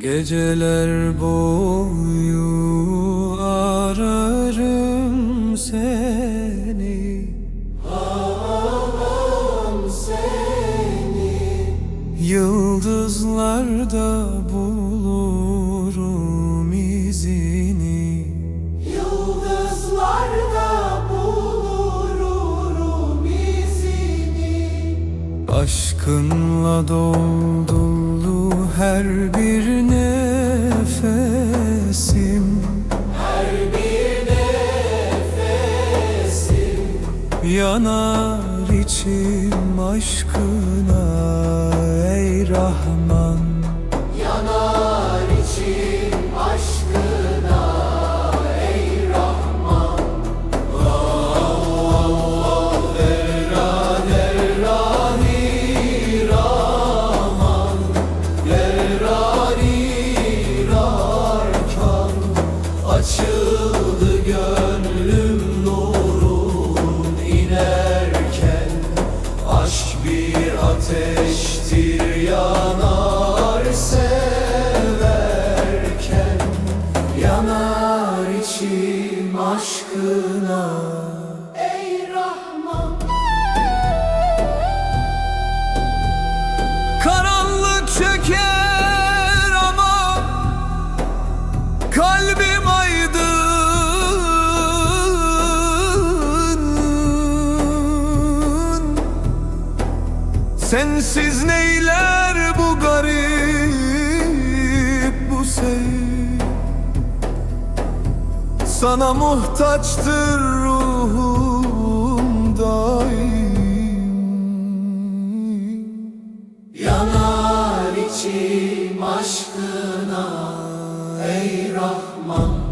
Geceler boyu ararım seni. Yıldızlarda bulurum izini. Yıldızlarda bulurum izini. Aşkınla doldulu her bir Yanar içim aşkına ey Rahman Yanar içim aşkına ey Rahman Açıldı gönlüm ateştir yanar severken Yanar içim aşkına Sensiz neyler bu garip bu sevgi Sana muhtaçtır ruhum daim Yanar içim aşkına ey Rahman